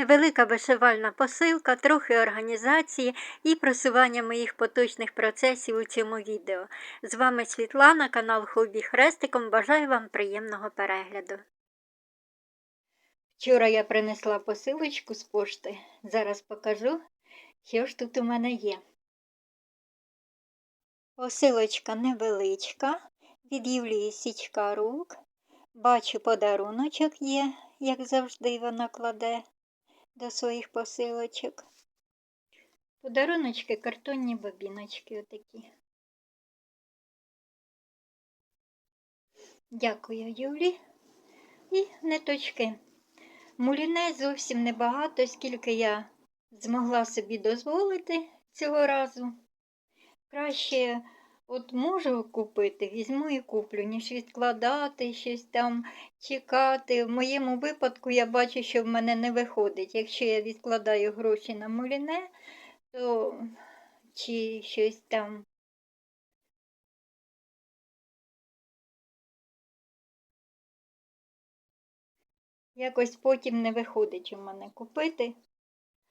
Невелика вишивальна посилка, трохи організації і просування моїх поточних процесів у цьому відео. З вами Світлана, канал Хобі Хрестиком. Бажаю вам приємного перегляду. Вчора я принесла посилочку з пошти. Зараз покажу, що ж тут у мене є. Посилочка невеличка, від Юлії Січка рук. Бачу, подаруночок є, як завжди вона кладе до своїх посилочок. Подаруночки, картонні бобіночки отакі. Дякую, Юлі. І ниточки. Муліне зовсім небагато, скільки я змогла собі дозволити цього разу. Краще от можу купити, візьму і куплю, ніж відкладати щось там, чекати. В моєму випадку я бачу, що в мене не виходить. Якщо я відкладаю гроші на муліне, то чи щось там. Якось потім не виходить у мене купити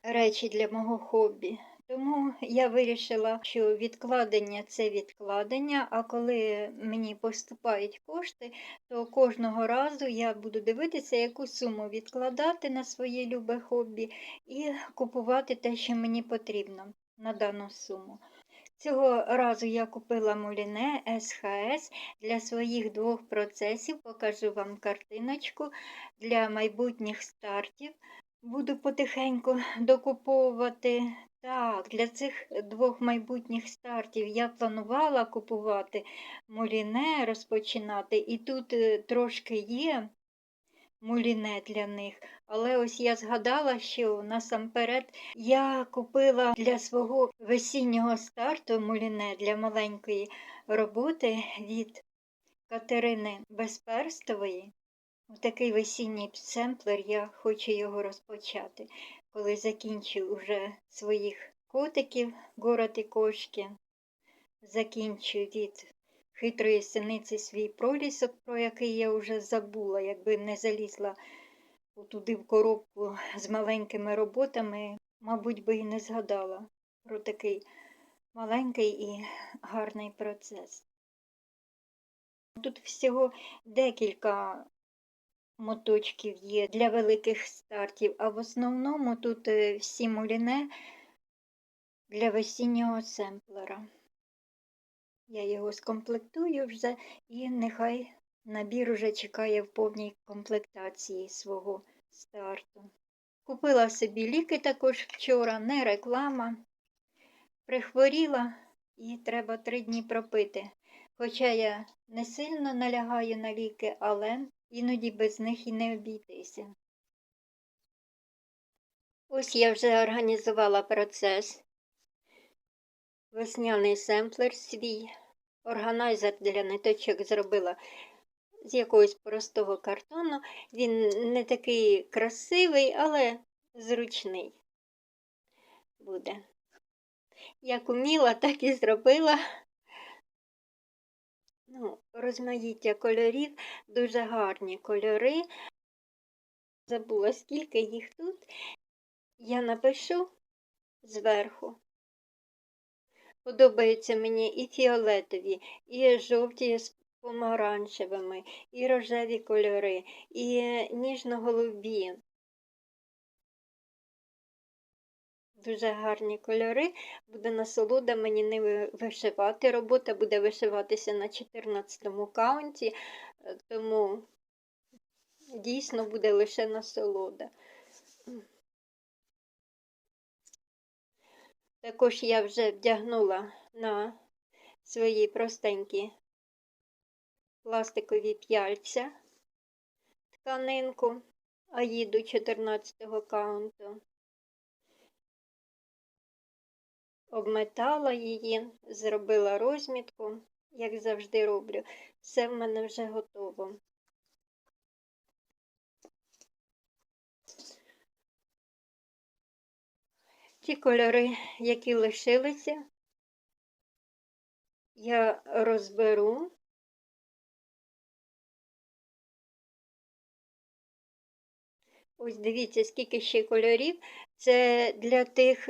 речі для мого хобі. Тому я вирішила, що відкладення це відкладення, а коли мені поступають кошти, то кожного разу я буду дивитися, яку суму відкладати на своє любе хобі і купувати те, що мені потрібно на дану суму. Цього разу я купила муліне СХС для своїх двох процесів. Покажу вам картиночку для майбутніх стартів. Буду потихеньку докуповувати. Так, для цих двох майбутніх стартів я планувала купувати муліне, розпочинати, і тут е, трошки є муліне для них. Але ось я згадала, що насамперед я купила для свого весіннього старту муліне для маленької роботи від Катерини Безперстової. Такий весінній семплер, я хочу його розпочати. Коли закінчу уже своїх котиків, город і кошки, закінчу від хитрої синиці свій пролісок, про який я вже забула, якби не залізла туди в коробку з маленькими роботами, мабуть, би і не згадала про такий маленький і гарний процес. Тут всього декілька моточків є для великих стартів, а в основному тут е, всі муліне для весіннього семплера. Я його скомплектую вже і нехай набір уже чекає в повній комплектації свого старту. Купила собі ліки також вчора, не реклама. Прихворіла і треба три дні пропити. Хоча я не сильно налягаю на ліки, але іноді без них і не обійтися. Ось я вже організувала процес. Весняний семплер свій. Органайзер для ниточок зробила з якогось простого картону. Він не такий красивий, але зручний буде. Як уміла, так і зробила. Ну, Розмаїття кольорів, дуже гарні кольори. Забула, скільки їх тут. Я напишу зверху. Подобаються мені і фіолетові, і жовті з помаранчевими, і рожеві кольори, і ніжно-голубі. Дуже гарні кольори, буде насолода мені не вишивати. Робота буде вишиватися на 14 му каунті, е, тому дійсно буде лише насолода. Також я вже вдягнула на свої простенькі пластикові п'яльця тканинку, аїду 14 каунту. Обметала її, зробила розмітку, як завжди роблю. Все в мене вже готово. Ті кольори, які лишилися, я розберу. Ось дивіться, скільки ще кольорів. Це для тих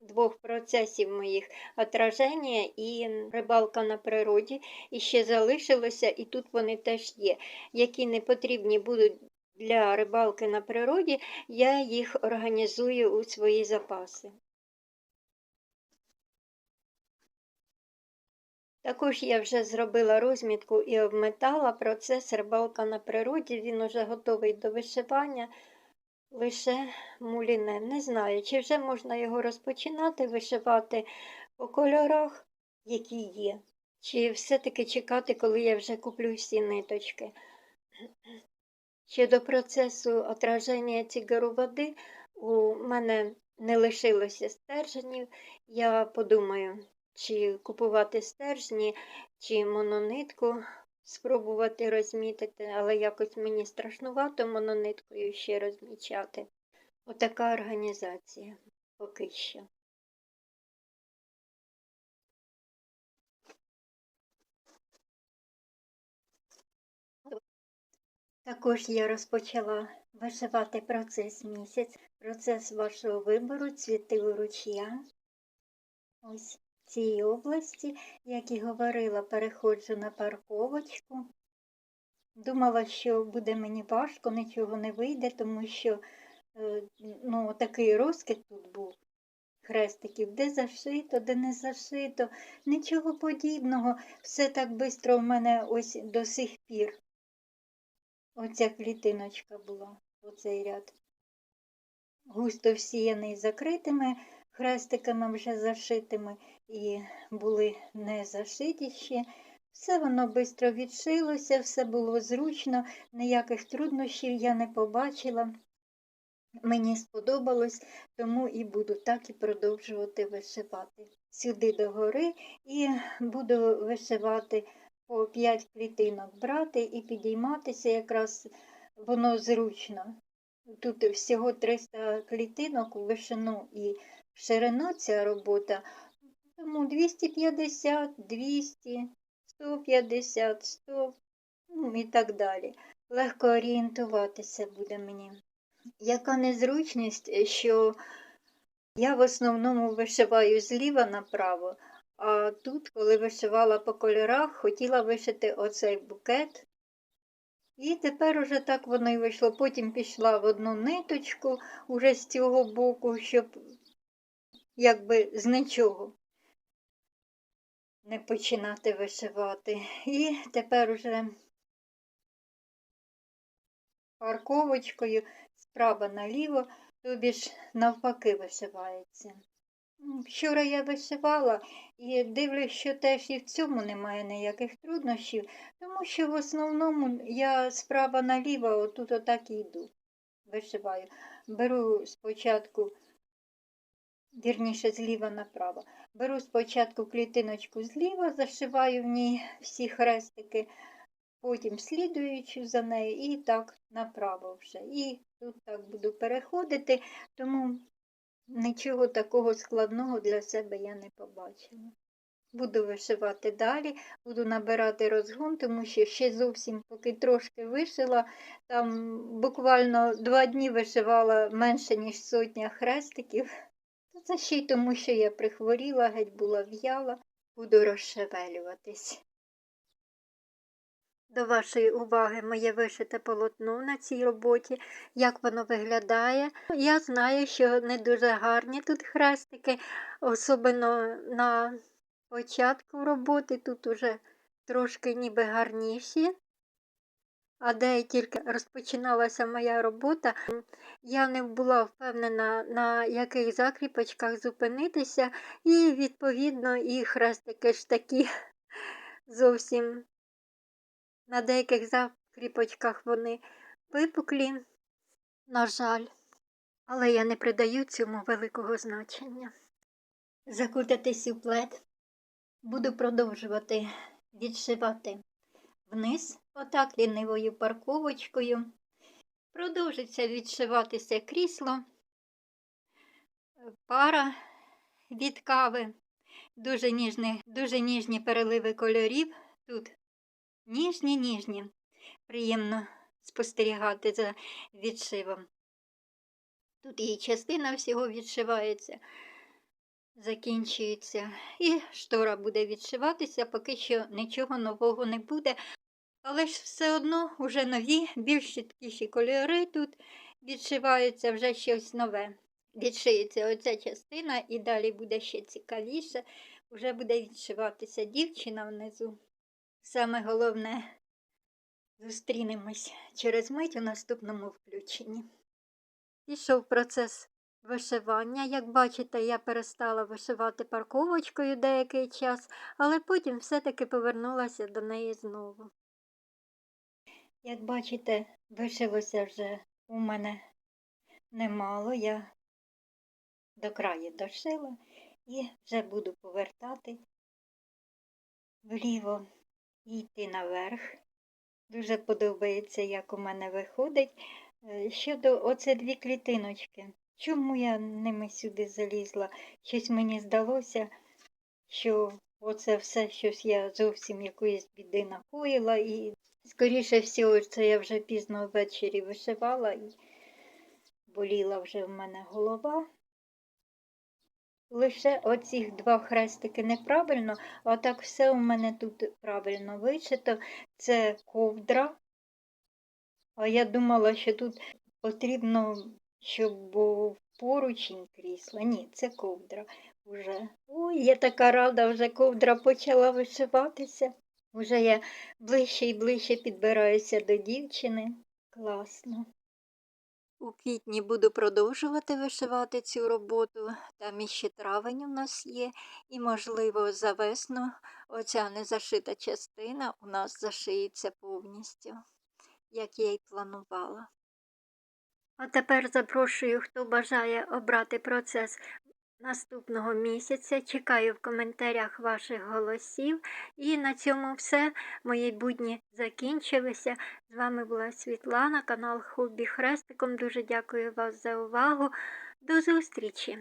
двох процесів моїх отраження і рибалка на природі. І ще залишилося, і тут вони теж є. Які не потрібні будуть для рибалки на природі, я їх організую у свої запаси. Також я вже зробила розмітку і обметала процес рибалка на природі. Він уже готовий до вишивання, лише муліне. Не знаю, чи вже можна його розпочинати вишивати по кольорах, які є, чи все-таки чекати, коли я вже куплю всі ниточки. Щодо процесу отраження цігару води, у мене не лишилося стержнів. Я подумаю, чи купувати стержні, чи мононитку спробувати розмітити, але якось мені страшнувато монониткою ще розмічати. Отака організація поки що. Також я розпочала вишивати процес місяць, процес вашого вибору, цвіти ручя. Ось цій області, як і говорила, переходжу на парковочку. Думала, що буде мені важко, нічого не вийде, тому що е, ну, такий розкид тут був. Хрестиків, де зашито, де не зашито, нічого подібного. Все так швидко в мене ось до сих пір. Оця клітиночка була, оцей ряд. Густо всіяний закритими хрестиками вже зашитими і були не зашиті ще. Все воно швидко відшилося, все було зручно, ніяких труднощів я не побачила. Мені сподобалось, тому і буду так і продовжувати вишивати. Сюди догори і буду вишивати по 5 клітинок брати і підійматися якраз воно зручно. Тут всього 300 клітинок у вишину і ширину ця робота, тому 250, 200, 150, 100 ну, і так далі. Легко орієнтуватися буде мені. Яка незручність, що я в основному вишиваю зліва направо, а тут, коли вишивала по кольорах, хотіла вишити оцей букет. І тепер уже так воно і вийшло. Потім пішла в одну ниточку уже з цього боку, щоб якби з нічого не починати вишивати. І тепер уже парковочкою справа наліво, тобі ж навпаки вишивається. Вчора я вишивала і дивлюсь, що теж і в цьому немає ніяких труднощів, тому що в основному я справа наліво отут отак і йду. Вишиваю. Беру спочатку, вірніше, зліва направо. Беру спочатку клітиночку зліва, зашиваю в ній всі хрестики, потім слідуючу за нею і так направо вже. І тут так буду переходити, тому Нічого такого складного для себе я не побачила. Буду вишивати далі, буду набирати розгон, тому що ще зовсім поки трошки вишила, там буквально два дні вишивала менше, ніж сотня хрестиків. Це ще й тому, що я прихворіла, геть була в'яла, буду розшевелюватись. До вашої уваги моє вишите полотно на цій роботі, як воно виглядає. Я знаю, що не дуже гарні тут хрестики, особливо на початку роботи, тут уже трошки ніби гарніші. А де тільки розпочиналася моя робота, я не була впевнена, на яких закріпочках зупинитися, і, відповідно, і хрестики ж такі зовсім на деяких закріпочках вони випуклі, на жаль, але я не придаю цьому великого значення. Закутатись у плед, буду продовжувати відшивати вниз, отак лінивою парковочкою. Продовжиться відшиватися крісло, пара від кави, дуже ніжні, дуже ніжні переливи кольорів. Тут Ніжні, ніжні, приємно спостерігати за відшивом. Тут і частина всього відшивається, закінчується, і штора буде відшиватися, поки що нічого нового не буде. Але ж все одно вже нові, більш чіткіші кольори тут відшиваються вже щось нове. Відшиється оця частина і далі буде ще цікавіше. Вже буде відшиватися дівчина внизу. Саме головне, зустрінемось через мить у наступному включенні. Пішов процес вишивання. Як бачите, я перестала вишивати парковочкою деякий час, але потім все-таки повернулася до неї знову. Як бачите, вишилося вже у мене немало. Я до краю дошила і вже буду повертати вліво і йти наверх. Дуже подобається, як у мене виходить. Е, Щодо оце дві клітиночки. Чому я ними сюди залізла? Щось мені здалося, що оце все щось я зовсім якоїсь біди накоїла і, скоріше всього, це я вже пізно ввечері вишивала і боліла вже в мене голова. Лише оці два хрестики неправильно, а так все у мене тут правильно вишито. Це ковдра. А я думала, що тут потрібно, щоб був поручень крісла. Ні, це ковдра вже. Ой, я така рада, вже ковдра почала вишиватися. Уже я ближче і ближче підбираюся до дівчини. Класно. У квітні буду продовжувати вишивати цю роботу. Там іще травень у нас є, і, можливо, за весну оця незашита частина у нас зашиється повністю, як я й планувала. А тепер запрошую, хто бажає обрати процес наступного місяця. Чекаю в коментарях ваших голосів. І на цьому все. Мої будні закінчилися. З вами була Світлана, канал Хобі Хрестиком. Дуже дякую вас за увагу. До зустрічі!